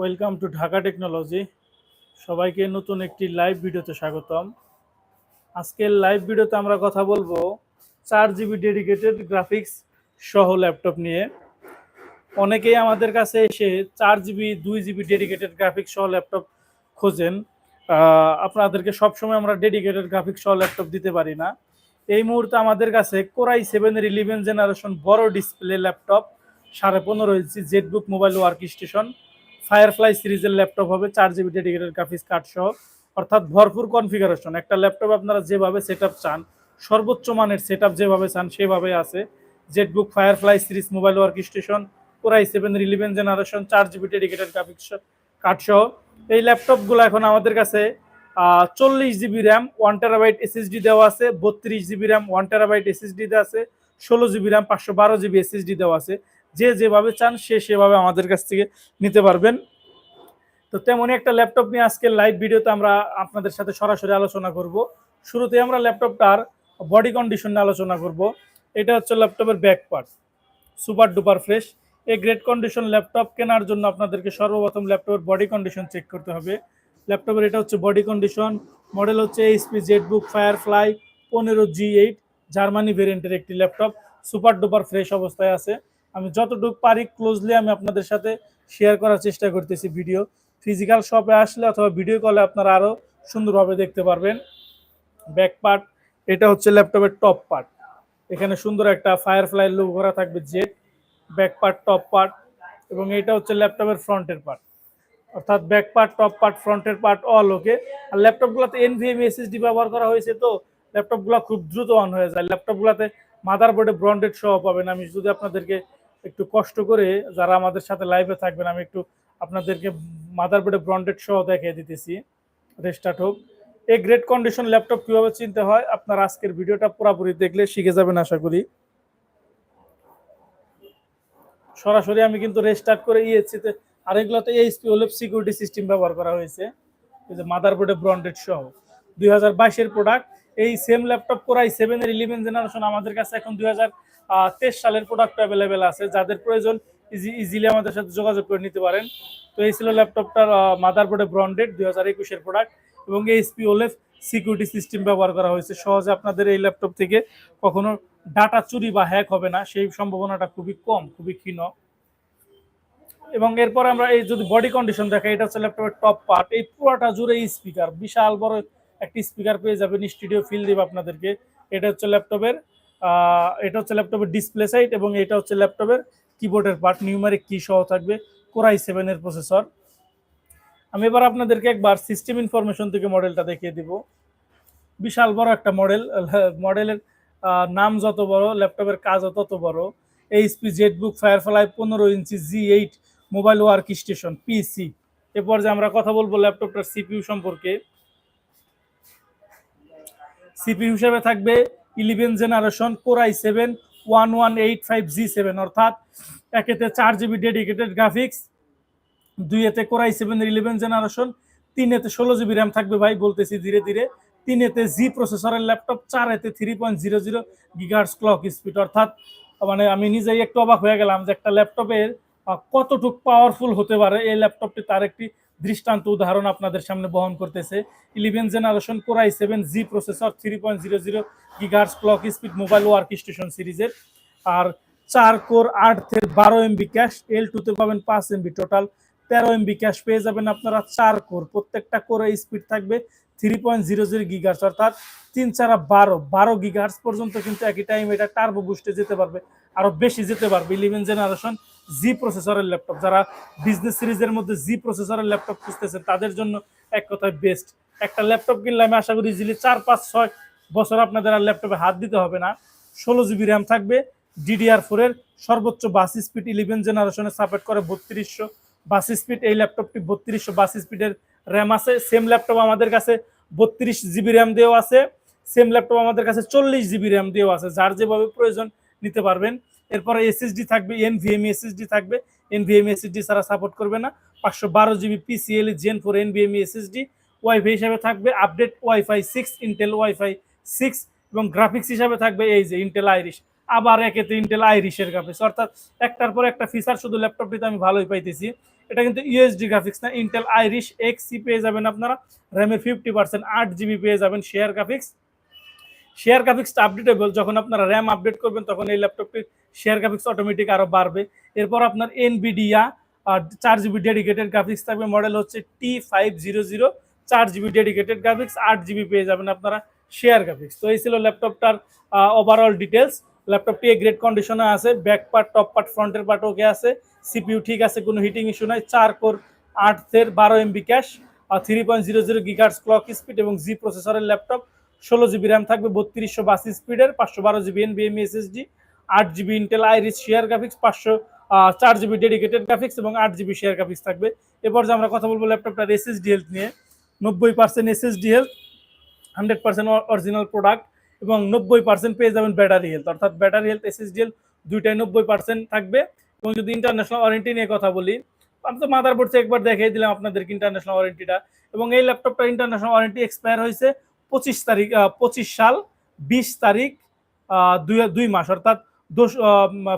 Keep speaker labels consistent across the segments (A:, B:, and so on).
A: Welcome to Dhaka technology. সবাইকে নতুন একটি লাইভ ভিডিওতে স্বাগতম। আজকের লাইভ ভিডিওতে আমরা কথা বলব চার জিবি ডেডিকেটেড গ্রাফিক্স সহ ল্যাপটপ নিয়ে। অনেকেই আমাদের কাছে এসে চার জিবি, দুই জিবি ডেডিকেটেড গ্রাফিক্স সহ ল্যাপটপ খোঁজেন। আপনাদেরকে সবসময় আমরা ডেডিকেটেড গ্রাফিক্স সহ ল্যাপটপ দিতে পারি না। এই মুহূর্তে আমাদের কাছে কোরাই সেভেনের ইলেভেন জেনারেশন বড় ডিসপ্লে ল্যাপটপ, সাড়ে পনেরো ইঞ্চি ZBook mobile work station Firefly সিরিজের ল্যাপটপ হবে, চার জিবি ডেডিকেটেড গ্রাফিক্স কার্ড সহ। অর্থাৎ ভরপুর কনফিগারেশন একটা ল্যাপটপ আপনারা যেভাবে সেট চান, সর্বোচ্চ মানের সেট যেভাবে চান, সেভাবে আছে। ZBook Firefly series mobile work station core i seven eleven generation চার জিবি ডেডিকেটেড গ্রাফিক্স কার্ড সহ। এই ল্যাপটপগুলো এখন আমাদের কাছে চল্লিশ GB RAM one terabyte SSD দেওয়া আছে, বত্রিশ GB RAM one terabyte SSD দেওয়া আছে, ষোলো জিবি র্যাম পাঁচশো বারো জিবি এসএসডি দেওয়া আছে। যে যেভাবে চান সে সেভাবে আমাদের কাছ থেকে নিতে পারবেন। তো তেমনই একটা ল্যাপটপ নিয়ে আজকে লাইভ ভিডিওতে আমরা আপনাদের সাথে সরাসরি আলোচনা করব। শুরুতে আমরা ল্যাপটপটার বডি কন্ডিশন নিয়ে আলোচনা করব। এটা হচ্ছে ল্যাপটপের back part super duper fresh এই গ্রেট কন্ডিশন ল্যাপটপ কেনার জন্য আপনাদেরকে সর্বপ্রথম ল্যাপটপের বডি কন্ডিশন চেক করতে হবে। ল্যাপটপের এটা হচ্ছে বডি কন্ডিশন মডেল হচ্ছে এইচপি জেটবুক ফায়ারফ্লাই পনেরো জি এইট জার্মানি ভেরিয়েন্টের একটি ল্যাপটপ সুপার ডুপার ফ্রেশ অবস্থায় আছে। আমি যতটুকু পারি ক্লোজলি আমি আপনাদের সাথে শেয়ার করার চেষ্টা করতেছি ভিডিও ফিজিক্যাল শপে আসলে অথবা ভিডিও কলে আপনারা আরও সুন্দরভাবে দেখতে পারবেন। ব্যাক পার্ট এটা হচ্ছে ল্যাপটপের টপ পার্ট এখানে সুন্দর একটা ফায়ারফ্লাই লুক করা থাকবে jet back part top part এবং এটা হচ্ছে ল্যাপটপের ফ্রন্টের পার্ট অর্থাৎ ব্যাক পার্ট টপ পার্ট ফ্রন্টের পার্ট অল ওকে আর ল্যাপটপগুলোতে এনভিএম এসএসডি ব্যবহার করা হয়েছে তো ল্যাপটপগুলো খুব দ্রুত অন হয়ে যায়। ল্যাপটপগুলোতে মাদারবোর্ডে ব্রন্ডেড সহ পাবেন। আমি যদি আপনাদেরকে একটু কষ্ট করে যারা আমাদের সাথে লাইভে থাকবেন, আমি একটু আপনাদেরকে মাদারবোর্ডে ব্রন্ডেড সহ দেখিয়ে দিতেছি রেস্টার্ট হোক। এই গ্রেট কন্ডিশন ল্যাপটপ কীভাবে চিনতে হয়, আপনার আজকের ভিডিওটা পুরোপুরি দেখলে শিখে যাবেন আশা করি। সরাসরি আমি কিন্তু রেস্টার্ট করে ইয়েছিতে আর এগুলোতে এইচপি ওলেপ সিকিউরিটি সিস্টেম ব্যবহার করা হয়েছে। মাদারবোর্ডে ব্রন্ডেড সহ। দুই হাজার বাইশের প্রোডাক্ট এই সেম ল্যাপটপ কোরাই সেভেনের ইলেভেন জেনারেশন আমাদের কাছে এখন দুই হাজার তেইশ সালের প্রোডাক্ট অ্যাভেলেবেল আছে। যাদের প্রয়োজন ইজি ইজিলি আমাদের সাথে যোগাযোগ করে নিতে পারেন। তো এই ছিল ল্যাপটপটার মাদারবোর্ডে ব্রন্ডেড দুই হাজার একুশের প্রোডাক্ট এবং এইচপি ওলেফ সিকিউরিটি সিস্টেম ব্যবহার করা হয়েছে। সহজে আপনাদের এই ল্যাপটপ থেকে কখনো ডাটা চুরি বা হ্যাক হবে না, সেই সম্ভাবনাটা খুবই কম, খুবই ক্ষীণ। এবং এরপর আমরা এই যদি বডি কন্ডিশন দেখে এটা হচ্ছে ল্যাপটপের টপ পার্ট এই পুরোটা জুড়ে স্পিকার বিশাল বড় একটি স্পিকার পেয়ে যাবেন স্টুডিও ফিল দেবে আপনাদেরকে। এটা হচ্ছে ল্যাপটপের এটা হচ্ছে ল্যাপটপের ডিসপ্লে সাইট এবং এটা হচ্ছে ল্যাপটপের কিবোর্ডের পার্ট নিউমারিক কি সহ থাকবে কোরাই সেভেনের প্রসেসর আমি এবার আপনাদেরকে একবার সিস্টেম ইনফরমেশন থেকে মডেলটা দেখিয়ে দিব। বিশাল বড় একটা মডেল মডেলের নাম যত বড়, ল্যাপটপের কাজও তত বড়। এইচপি জেটবুক ফায়ারফ্লাই পনেরো inch G eight mobile work station PC এরপর যে আমরা কথা বলব ল্যাপটপটার সিপিইউ সম্পর্কে সিপিইউ হিসেবে থাকবে eleven generation Core i seven one one eight five G seven অর্থাৎ একেতে চার GB dedicated graphics দুইয়েতে Core i seven eleven generation তিন এতে ষোলো জিবি র্যাম থাকবে ভাই, বলতেছি ধীরে ধীরে। তিনেতে জি প্রসেসরের ল্যাপটপ চার এতে three point zero zero gigahertz clock speed অর্থাৎ মানে আমি নিজেই একটু অবাক হয়ে গেলাম যে একটা ল্যাপটপের কতটুক পাওয়ারফুল হতে পারে? এই ল্যাপটপটি তার একটি দৃষ্টান্ত উদাহরণ আপনাদের সামনে বহন করতেছে। Eleven generation Core i seven G processor three point zero zero gigahertz clock speed mobile work station সিরিজের আর চার কোর আট থেকে বারো এমবি ক্যাশ এল টুতে পাবেন পাঁচ এমবি টোটাল তেরো এমবি ক্যাশ পেয়ে যাবেন আপনারা চার কোর প্রত্যেকটা কোরে স্পিড থাকবে three point zero zero gigahertz অর্থাৎ তিন চারা বারো বারো গিগার্স পর্যন্ত কিন্তু একই টাইম এটা টার্বো বুস্টে যেতে পারবে আরও বেশি যেতে পারবে। ইলেভেন জেনারেশন জি প্রসেসরের ল্যাপটপ যারা বিজনেস সিরিজের মধ্যে জি প্রসেসরের ল্যাপটপ খুঁজতেছেন তাদের জন্য এক কথায় বেস্ট একটা ল্যাপটপ কিনলে আমি আশা করি ইজিলি চার, পাঁচ, ছয় বছর আপনাদের আর ল্যাপটপে হাত দিতে হবে না। ষোলো জিবি র্যাম থাকবে ডিডিআর ফোরের সর্বোচ্চ বাস স্পিড ইলেভেন জেনারেশনে সাপোর্ট করে বত্রিশশো। বাস স্পিড এই ল্যাপটপটি বত্রিশশো বাস স্পিডের র্যাম আছে। সেম ল্যাপটপ আমাদের কাছে বত্রিশ জিবি র্যাম দিয়েও আছে। সেম ল্যাপটপ আমাদের কাছে চল্লিশ জিবি র্যাম দিয়েও আছে। যার যেভাবে প্রয়োজন নিতে পারবেন। এরপরে এসএসডি থাকবে এনভিএমই এসএসডি থাকবে। এনভিএমই এসএসডি ছাড়া সাপোর্ট করবে না। পাঁচশো বারো GB PCL gen four NVMe SSD WiFi হিসাবে থাকবে update WiFi six Intel WiFi six এবং গ্রাফিক্স হিসাবে থাকবে এই যে ইন্টেল আইরিশ আবার একেতে ইন্টেল আইরিশের গ্রাফিক্স অর্থাৎ একটার পর একটা ফিচার শুধু ল্যাপটপটিতে আমি ভালোই পাইতেছি। এটা কিন্তু ইউএসডি গ্রাফিক্স না ইন্টেল আইরিশ এক্স পেয়ে যাবেন আপনারা। র্যামের ফিফটি পার্সেন্ট আট জিবি পেয়ে যাবেন শেয়ার গ্রাফিক্স শেয়ার গ্রাফিক্সটা আপডেটেবল যখন আপনারা র্যাম আপডেট করবেন, তখন এই ল্যাপটপটির শেয়ার গ্রাফিক্স অটোমেটিক আরও বাড়বে। এরপর আপনার এনবিডিয়া আর চার জিবি ডেডিকেটেড গ্রাফিক্স থাকবে। মডেল হচ্ছে টি ফাইভ জিরো জিরো চার জিবি ডেডিকেটেড গ্রাফিক্স আট জিবি পেয়ে যাবেন আপনারা শেয়ার গ্রাফিক্স তো এই ছিল ল্যাপটপটার ওভারঅল ডিটেলস ল্যাপটপটি গ্রেট কন্ডিশনে আছে ব্যাক পার্ট টপ পার্ট ফ্রন্টের পার্ট ওকে আছে। সিপিইউ ঠিক আছে, কোনো হিটিং ইস্যু নাই। চার কোর আট আটের বারো এমবি ক্যাশ আর three point zero zero gigahertz clock speed এবং জি প্রসেসরের ল্যাপটপ ষোলো জিবি র্যাম থাকবে, বত্রিশশো বাসি স্পিডের, পাঁচশো বারো জিবি এনবিএমই এসএসডি আট GB Intel Iris share graphics পাঁচশো চার জিবি ডেডিকেটেড গ্রাফিক্স এবং আট জিবি শেয়ার গ্রাফিক্স থাকবে। এরপর যে আমরা কথা বলব ল্যাপটপটার এসএসডি হেলথ নিয়ে। নব্বই percent SSD health hundred percent original product এবং নব্বই পার্সেন্ট পেয়ে যাবেন ব্যাটারি হেলথ অর্থাৎ ব্যাটারি হেলথ এসএসডি হেলথ দুইটাই নব্বই পার্সেন্ট থাকবে এবং যদি ইন্টারন্যাশনাল ওয়ারেন্টি নিয়ে কথা বলি, আমি তো মাদার বোর্ডে একবার দেখিয়ে দিলাম আপনাদেরকে ইন্টারন্যাশনাল ওয়ারেন্টিটা এবং এই ল্যাপটপটা ইন্টারন্যাশনাল ওয়ারেন্টি এক্সপায়ার হয়েছে পঁচিশ তারিখ পঁচিশ সাল, বিশ তারিখ দুই দুই মাস, অর্থাৎ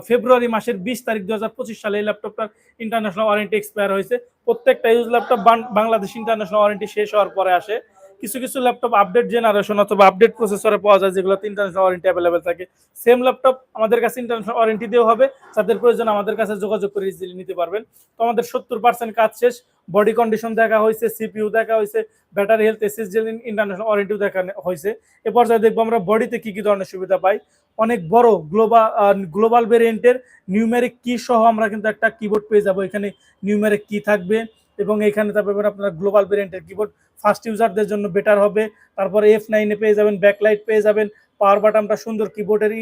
A: ফেব্রুয়ারি মাসের বিশ তারিখ দু হাজার পঁচিশ সালে এই ল্যাপটপটার ইন্টারন্যাশনাল ওয়ারেন্টি এক্সপায়ার হয়েছে। প্রত্যেকটা use laptop Bangladesh international warranty শেষ হওয়ার পরে আসে। কিছু কিছু ল্যাপটপ আপডেট জেনারেশন অথবা আপডেট প্রসেসরে পাওয়া যায় যেগুলোতে ইন্টারন্যাশনাল ওয়ারেন্টি অ্যাভেলেবেল থাকে। সেম ল্যাপটপ আমাদের কাছে ইন্টারন্যাশনাল ওয়ারেন্টি দিয়েও হবে, যাদের প্রয়োজন আমাদের কাছে যোগাযোগ করে ইজিলি নিতে পারবেন। তো আমাদের সত্তর পার্সেন্ট কাজ শেষ বডি কন্ডিশন দেখা হয়েছে সিপিইউ দেখা হয়েছে ব্যাটারি হেলথ এসএসডি ইন্টারন্যাশনাল ওয়ারেন্টিও দেখা হয়েছে। এ পর্যায়ে দেখব আমরা বডিতে কী কী ধরনের সুবিধা পাই। অনেক বড় গ্লোবাল গ্লোবাল ভেরিয়েন্টের নিউমেরিক কি সহ আমরা কিন্তু একটা কিবোর্ড পেয়ে যাব। এখানে নিউমেরিক কি থাকবে এবং এখানে তারপরে আপনার গ্লোবাল ভেরিয়েন্টের কিবোর্ড ফার্স্ট ইউজারদের জন্য বেটার হবে। তারপরে এফ নাইনে পেয়ে যাবেন ব্যাকলাইট পেয়ে যাবেন পাওয়ার বাটনটা সুন্দর কিবোর্ডের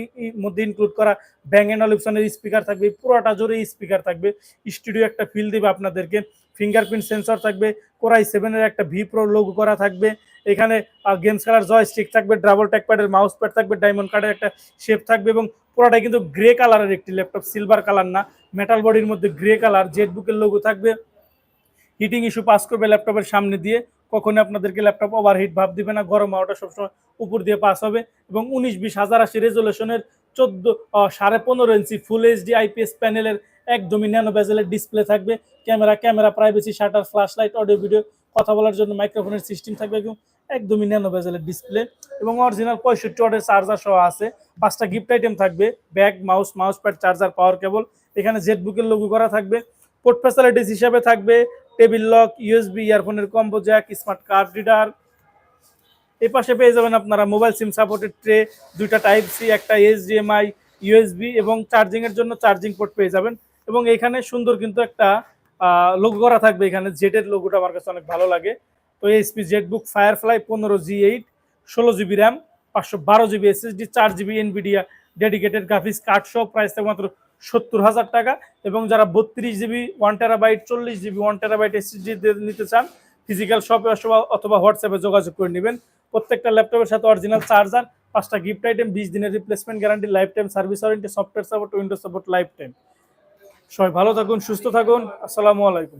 A: মধ্যে ইনক্লুড করা ব্যাং অ্যান্ড অলিপসনের স্পিকার থাকবে, পুরোটা জোরে স্পিকার থাকবে। স্টুডিও একটা ফিল দেবে আপনাদেরকে ফিঙ্গারপ্রিন্ট সেন্সর থাকবে কোরাই সেভেনের একটা ভি প্রো লোগো করা থাকবে। এখানে গেমস খেলার জয় স্টিক থাকবে ডাবল ট্যাক প্যাডের মাউস প্যাড থাকবে ডায়মন্ড কার্ডের একটা শেপ থাকবে এবং পুরোটাই কিন্তু গ্রে কালারের একটি ল্যাপটপ সিলভার কালার না মেটাল বডির মধ্যে গ্রে কালার জেট বুকের লোগো থাকবে। হিটিং ইস্যু পাস করবে ল্যাপটপের সামনে দিয়ে কখনো আপনাদেরকে ল্যাপটপ ওভারহিট ভাব দিবে না, গরম হাওয়াটা সবসময় উপর দিয়ে পাস হবে এবং উনিশ বিশ হাজার আশি রেজলেশনের চোদ্দ সাড়ে পনেরো ইঞ্চি ফুল এইচডি আইপিএস প্যানেলের একদমই ন্যানো বেজেলের ডিসপ্লে থাকবে। Camera camera privacy shutter flash light audio video কথা বলার জন্য মাইক্রোফোনের সিস্টেম থাকবে এবং একদমই ন্যানো বেজেলের ডিসপ্লে এবং অরিজিনাল পঁয়ষট্টি ওয়াটের চার্জার সহ আছে। পাঁচটা গিফট আইটেম থাকবে bag mouse mouse pad charger power cable এখানে জেট বুকের লোগো করা থাকবে। পোর্ট ফ্যাসিলিটিস হিসাবে থাকবে table lock USB ইয়ারফোনের combo jack smart card reader এই পাশে পেয়ে যাবেন আপনারা মোবাইল সিম সাপোর্টেড ট্রে দুইটা টাইপ সি একটা এইচডিএমআই ইউএসবি এবং চার্জিংয়ের জন্য চার্জিং পোর্ট পেয়ে যাবেন। এবং এখানে সুন্দর কিন্তু একটা লোগো করা থাকবে এখানে জেটের লোগোটা আমার কাছে অনেক ভালো লাগে। তো এইচপি জেট বুক ফায়ারফ্লাই পনেরো জি এইট ষোলো জিবি র্যাম পাঁচশো বারো জিবি এসএসডি চার GB NVIDIA dedicated graphics card সহ প্রাইস থাকবে মাত্র সত্তর হাজার টাকা এবং যারা বত্রিশ জিবি ওয়ান টেরা বাইট চল্লিশ জিবি ওয়ান টেরাবাইট এসএসডি নিতে চান ফিজিক্যাল শপে অথবা হোয়াটসঅ্যাপে যোগাযোগ করে নেবেন। প্রত্যেকটা ল্যাপটপের সাথে অরিজিনাল চার্জার পাঁচটা গিফট আইটেম বিশ দিনের replacement guarantee lifetime service warranty software support Windows support lifetime সবাই ভালো থাকুন, সুস্থ থাকুন। আসসালামু আলাইকুম।